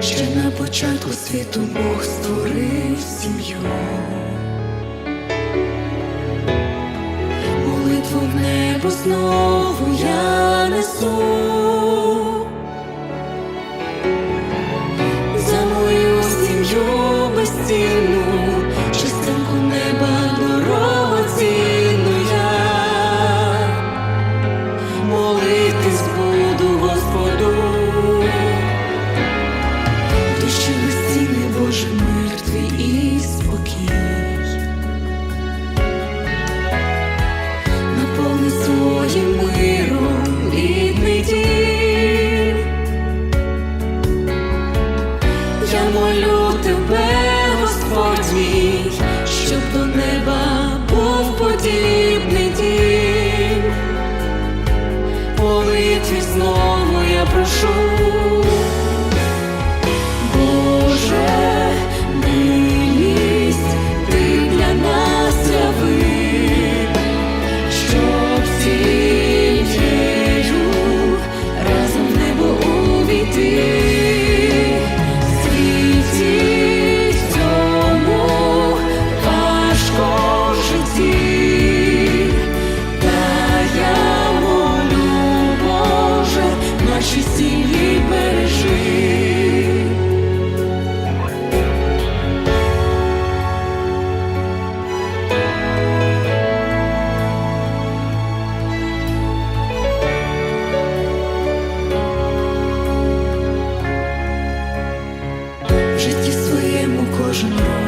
ще на початку світу Бог створив сім'ю, молитву в небо знову я несу. Опущили стіни, Боже, мир і спокій, наповни своїм миром рідний дім. Я молю тебе, Господь мій, до неба був подібний дім, Молитві знову я прошу. В житті своєму кожен рок.